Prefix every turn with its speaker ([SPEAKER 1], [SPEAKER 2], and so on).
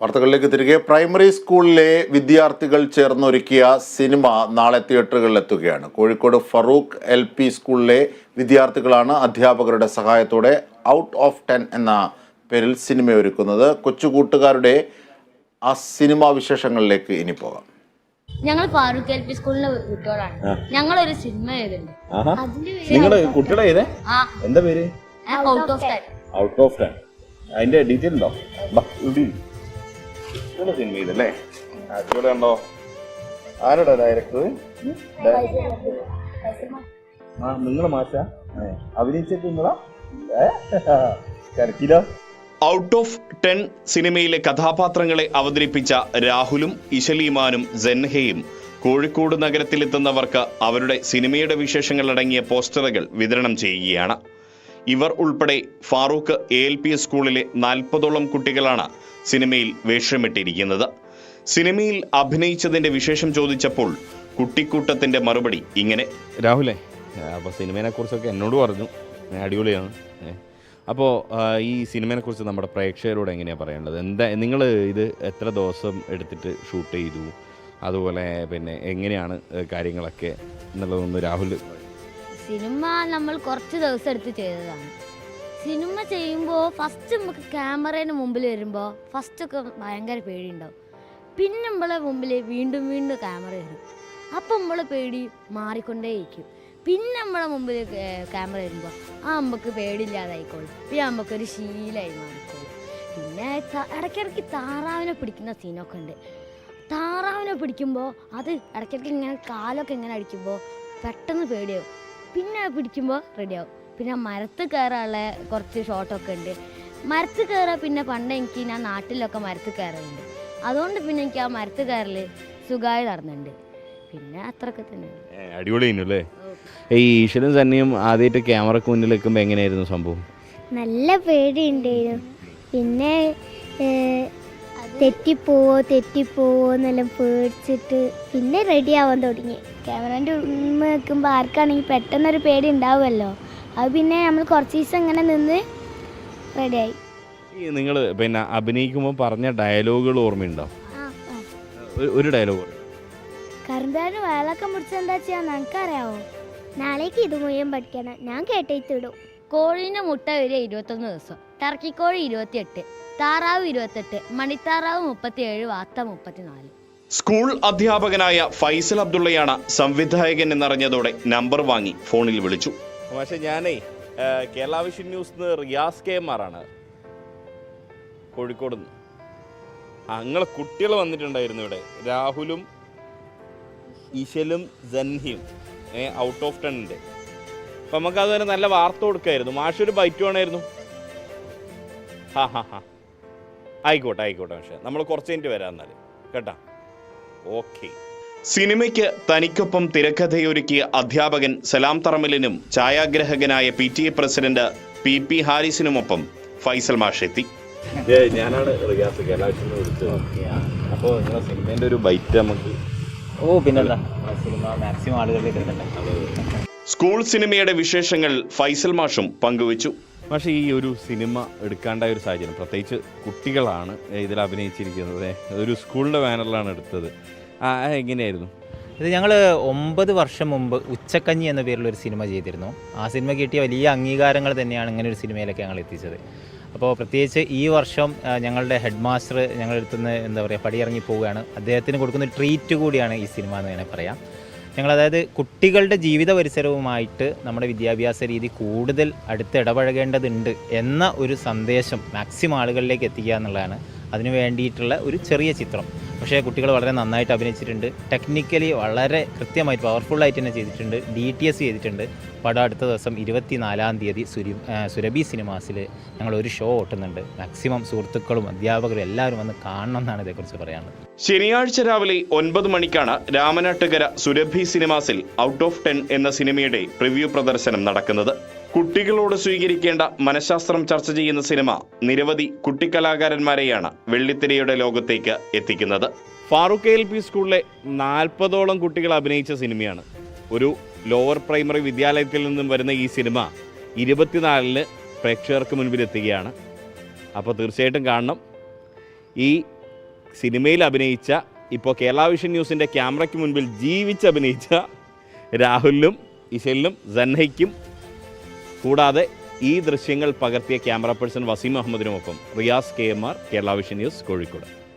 [SPEAKER 1] വാർത്തകളിലേക്ക് തിരികെ. പ്രൈമറി സ്കൂളിലെ വിദ്യാർത്ഥികൾ ചേർന്നൊരുക്കിയ സിനിമ നാളെ തിയേറ്ററുകളിൽ എത്തുകയാണ് കോഴിക്കോട് ഫറൂഖ് എൽ പി സ്കൂളിലെ വിദ്യാർത്ഥികളാണ് അധ്യാപകരുടെ സഹായത്തോടെ ഔട്ട് ഓഫ് ടെൻ എന്ന പേരിൽ സിനിമ ഒരുക്കുന്നത് കൊച്ചുകൂട്ടുകാരുടെ ആ സിനിമാ വിശേഷങ്ങളിലേക്ക് ഇനി പോകാം.
[SPEAKER 2] ഞങ്ങൾ ഫാറൂഖ് എൽ പി സ്കൂളിലെ കുട്ടികളാണ്. ഞങ്ങൾ ഒരു സിനിമ ചെയ്തിട്ടുണ്ട്
[SPEAKER 3] ആഹാ.
[SPEAKER 2] അതിന്റെ
[SPEAKER 3] നിങ്ങൾ കുട്ടികളെ
[SPEAKER 2] ആ.
[SPEAKER 3] എന്താ പേര്?
[SPEAKER 2] Out of time
[SPEAKER 3] out of ten. അതിന്റെ ഡീറ്റെയിൽ ഉണ്ടോ? ഇതുള്ള സിനിമ ഇതല്ലേ അടിപൊളി ഉണ്ടോ ആരോടാ ഡയറക്ടർ ആ നിങ്ങൾ മാറ്റ അഭിനയിച്ചിട്ട് നിങ്ങളാ കരക്കിലോ
[SPEAKER 4] ഔട്ട് ഓഫ് ടെൻ സിനിമയിലെ കഥാപാത്രങ്ങളെ അവതരിപ്പിച്ച രാഹുലും ഇശലീമാനും ജെൻഹയും കോഴിക്കോട് നഗരത്തിലെത്തുന്നവർക്ക് അവരുടെ സിനിമയുടെ വിശേഷങ്ങൾ അടങ്ങിയ പോസ്റ്ററുകൾ വിതരണം ചെയ്യുകയാണ്. ഇവർ ഉൾപ്പെടെ ഫാറൂഖ് എ എൽ പി സ്കൂളിലെ നാൽപ്പതോളം കുട്ടികളാണ് സിനിമയിൽ വേഷമിട്ടിരിക്കുന്നത്. സിനിമയിൽ അഭിനയിച്ചതിന്റെ വിശേഷം ചോദിച്ചപ്പോൾ കുട്ടിക്കൂട്ടത്തിന്റെ മറുപടി ഇങ്ങനെ.
[SPEAKER 3] രാഹുലേ അപ്പോൾ സിനിമയെ കുറിച്ചൊക്കെ എന്നോട് പറഞ്ഞു. അടിപൊളിയാണ്. അപ്പോൾ ഈ സിനിമയെ കുറിച്ച് നമ്മുടെ പ്രേക്ഷകരോട് എങ്ങനെയാണ് പറയേണ്ടത്? എന്താ നിങ്ങൾ ഇത് എത്ര ദിവസം എടുത്തിട്ട് ഷൂട്ട് ചെയ്തു? അതുപോലെ പിന്നെ എങ്ങനെയാണ് കാര്യങ്ങളൊക്കെ എന്നുള്ളതൊന്ന് രാഹുൽ
[SPEAKER 2] സിനിമ നമ്മൾ കുറച്ച് ദിവസം എടുത്ത് ചെയ്തതാണ്. സിനിമ ചെയ്യുമ്പോൾ ഫസ്റ്റ് നമുക്ക് ക്യാമറേന്റെ മുമ്പിൽ വരുമ്പോൾ ഫസ്റ്റൊക്കെ ഭയങ്കര പേടിയുണ്ടാവും. പിന്നെ നമ്മളെ മുമ്പിൽ വീണ്ടും വീണ്ടും ക്യാമറ വരും. അപ്പം നമ്മളെ പേടി മാറിക്കൊണ്ടേയിരിക്കും. പിന്നെ നമ്മളെ മുമ്പിൽ ക്യാമറ വരുമ്പോൾ ആ നമുക്ക് പേടിയില്ലാതായിക്കോളും. പിന്നെ നമുക്കൊരു ശീലമായി മാറിക്കോളും. പിന്നെ ഇടയ്ക്കിടയ്ക്ക് താറാവിനെ പിടിക്കുന്ന സീനൊക്കെ ഉണ്ട്. താറാവിനെ പിടിക്കുമ്പോൾ അത് ഇടയ്ക്കിടയ്ക്ക് ഇങ്ങനെ കാലൊക്കെ ഇങ്ങനെ അടിക്കുമ്പോൾ പെട്ടെന്ന് പേടിയാവും. പിന്നെ പിടിക്കുമ്പോൾ റെഡിയാവും പിന്നെ മരത്ത് കയറാനുള്ള കുറച്ച് ഷോട്ടൊക്കെ ഉണ്ട്. മരത്ത് കയറാൻ പിന്നെ പണ്ട് എനിക്ക് ഞാൻ നാട്ടിലൊക്കെ മരത്ത് കയറലുണ്ട്. അതുകൊണ്ട് പിന്നെ എനിക്ക് ആ മരത്ത് കയറൽ സുഖമായി നടന്നുണ്ട് പിന്നെ അത്രയൊക്കെ തന്നെ.
[SPEAKER 3] അടിപൊളി ഈ ഈശ്വരൻ തന്നെയും ആദ്യമായിട്ട് ക്യാമറക്ക് മുന്നിൽ നിൽക്കുമ്പോൾ എങ്ങനെയായിരുന്നു സംഭവം?
[SPEAKER 5] നല്ല പേടിയുണ്ടായിരുന്നു. പിന്നെ തെറ്റിപ്പോവോ തെറ്റിപ്പോവോ എന്നെല്ലാം പേടിച്ചിട്ട് പിന്നെ റെഡി ആവാൻ തുടങ്ങി. ക്യാമറേന്റെ ഉമ്മ നിൽക്കുമ്പോൾ ആർക്കാണെങ്കിൽ പെട്ടെന്നൊരു പേടി ഉണ്ടാവുമല്ലോ. അത് പിന്നെ നമ്മൾ കുറച്ച് ദിവസം ഇങ്ങനെ നിന്ന് റെഡിയായി
[SPEAKER 3] നിങ്ങൾ പിന്നെ അഭിനയിക്കുമ്പോൾ പറഞ്ഞ ഡയലോഗുകൾ ഓർമ്മയുണ്ടോ? ഒരു- ഡയലോഗ്
[SPEAKER 5] കറുമ്പാരന് വേളക്കം പിടിച്ചെന്താ ചെയ്യാൻ നിനക്കറിയാവോ? നാളേക്ക് ഇത് മുഴുവൻ പഠിക്കണം. ഞാൻ കേട്ടേത്തിടും
[SPEAKER 2] കോഴീന്റെ മുട്ട വരെ ഇരുപത്തൊന്ന് ദിവസം. ടർക്കിക്കോഴി ഇരുപത്തിയെട്ട് താറാവ് ഇരുപത്തെട്ട് മണിത്താറാവ് മുപ്പത്തിയേഴ് വാത്ത മുപ്പത്തിനാല്.
[SPEAKER 4] സ്കൂൾ അധ്യാപകനായ ഫൈസൽ അബ്ദുള്ളയാണ് സംവിധായകൻ എന്നറിഞ്ഞതോടെ നമ്പർ വാങ്ങി ഫോണിൽ വിളിച്ചു.
[SPEAKER 3] പക്ഷെ ഞാനേ Kerala vision news Riyas K M ആണ്. കോഴിക്കോട് നിന്ന് അങ്ങളെ കുട്ടികൾ വന്നിട്ടുണ്ടായിരുന്നു ഇവിടെ. രാഹുലും ഇശലും ജൻഹിയും. ഔട്ട് ഓഫ് ടെൻ ഉണ്ട് അപ്പം നമുക്ക് അതുവരെ നല്ല വാർത്ത കൊടുക്കായിരുന്നു. മാഷൊരു ബൈറ്റ് വേണമായിരുന്നു ഹാ ഹാ ഹാ. ആയിക്കോട്ടെ ആയിക്കോട്ടെ പക്ഷേ നമ്മൾ കുറച്ച് കഴിഞ്ഞിട്ട് വരാം എന്നാൽ കേട്ടാ? ഓക്കെ.
[SPEAKER 4] സിനിമയ്ക്ക് തനിക്കൊപ്പം തിരക്കഥയൊരുക്കിയ അധ്യാപകൻ സലാം തറമലിനും ഛായാഗ്രഹകനായ P T A president P P ഹാരിസിനുമൊപ്പം Faisal മാഷ് എത്തി.
[SPEAKER 3] ഞാനാണ് റിയാസ് വിളിച്ചത്. അപ്പോൾ സിനിമേന്റെ ഒരു ബൈറ്റ് നമുക്ക്
[SPEAKER 6] ഓ പിന്നെന്താ? സിനിമ മാക്സിമം ആളുകളിലേക്ക് എത്തണ്ടേ
[SPEAKER 4] സ്കൂൾ സിനിമയുടെ വിശേഷങ്ങൾ ഫൈസൽ മാഷും പങ്കുവച്ചു.
[SPEAKER 3] പക്ഷേ ഈ ഒരു സിനിമ എടുക്കാണ്ടായ ഒരു സാഹചര്യം. പ്രത്യേകിച്ച് കുട്ടികളാണ് ഇതിൽ അഭിനയിച്ചിരിക്കുന്നത്. ഒരു സ്കൂളിന്റെ ബാനറിലാണ് എടുത്തത്. എങ്ങനെയായിരുന്നു?
[SPEAKER 6] ഇത് ഞങ്ങൾ ഒമ്പത് വർഷം മുമ്പ് ഉച്ചക്കഞ്ഞി എന്ന പേരിലൊരു ഒരു സിനിമ ചെയ്തിരുന്നു. ആ സിനിമ കിട്ടിയ വലിയ അംഗീകാരങ്ങൾ തന്നെയാണ് ഇങ്ങനെ ഒരു സിനിമയിലൊക്കെ ഞങ്ങൾ എത്തിച്ചത്. അപ്പോൾ പ്രത്യേകിച്ച് ഈ വർഷം ഞങ്ങളുടെ ഹെഡ് മാസ്റ്റർ ഞങ്ങളെടുത്തുനിന്ന് എന്താ പറയുക പടിയിറങ്ങി പോവുകയാണ്. അദ്ദേഹത്തിന് കൊടുക്കുന്ന ഒരു ട്രീറ്റ് കൂടിയാണ് ഈ സിനിമ എന്ന് വേണേൽ പറയാം. ഞങ്ങൾ അതായത് കുട്ടികളുടെ ജീവിത പരിസരവുമായിട്ട് നമ്മുടെ വിദ്യാഭ്യാസ രീതി കൂടുതൽ അടുത്ത് ഇടപഴകേണ്ടതുണ്ട് എന്ന ഒരു സന്ദേശം മാക്സിമം ആളുകളിലേക്ക് എത്തിക്കുക എന്നുള്ളതാണ്. അതിനു വേണ്ടിയിട്ടുള്ള ഒരു ചെറിയ ചിത്രം. പക്ഷേ കുട്ടികൾ വളരെ നന്നായിട്ട് അഭിനയിച്ചിട്ടുണ്ട്. ടെക്നിക്കലി വളരെ കൃത്യമായിട്ട് പവർഫുള്ളായിട്ട് തന്നെ ചെയ്തിട്ടുണ്ട്. ഡി ടി എസ് ചെയ്തിട്ടുണ്ട്. പടം അടുത്ത ദിവസം ഇരുപത്തിനാലാം തീയതി സുരി സുരഭി സിനിമാസിൽ ഞങ്ങൾ ഒരു ഷോ ഓട്ടുന്നുണ്ട്. മാക്സിമം സുഹൃത്തുക്കളും അധ്യാപകരും എല്ലാവരും വന്ന് കാണണം എന്നാണ് ഇതേക്കുറിച്ച് പറയാനുള്ളത്.
[SPEAKER 4] ശനിയാഴ്ച രാവിലെ ഒൻപത് മണിക്കാണ് രാമനാട്ടുകര സുരഭി സിനിമാസിൽ ഔട്ട് ഓഫ് ടെൻ എന്ന സിനിമയുടെ പ്രിവ്യൂ പ്രദർശനം നടക്കുന്നത്. കുട്ടികളോട് സ്വീകരിക്കേണ്ട മനഃശാസ്ത്രം ചർച്ച ചെയ്യുന്ന സിനിമ നിരവധി കുട്ടിക്കലാകാരന്മാരെയാണ് വെള്ളിത്തിരയുടെ ലോകത്തേക്ക് എത്തിക്കുന്നത്.
[SPEAKER 3] ഫാറൂഖ് എൽ പി സ്കൂളിലെ നാൽപ്പതോളം കുട്ടികൾ അഭിനയിച്ച സിനിമയാണ്. ഒരു ലോവർ പ്രൈമറി വിദ്യാലയത്തിൽ നിന്നും വരുന്ന ഈ സിനിമ ഇരുപത്തിനാലിന് പ്രേക്ഷകർക്ക് മുൻപിൽ എത്തുകയാണ്. അപ്പോൾ തീർച്ചയായിട്ടും കാണണം. ഈ സിനിമയിൽ അഭിനയിച്ച ഇപ്പോൾ കേരള വിഷൻ ന്യൂസിന്റെ ക്യാമറയ്ക്ക് മുൻപിൽ ജീവിച്ച് അഭിനയിച്ച രാഹുലിനും ഇശലിനും സന്നയ്ക്കും കൂടാതെ ഈ ദൃശ്യങ്ങൾ പകർത്തിയ camera person Waseem അഹമ്മദിനുമൊപ്പം Riyas K M R Kerala vision news Kozhikode.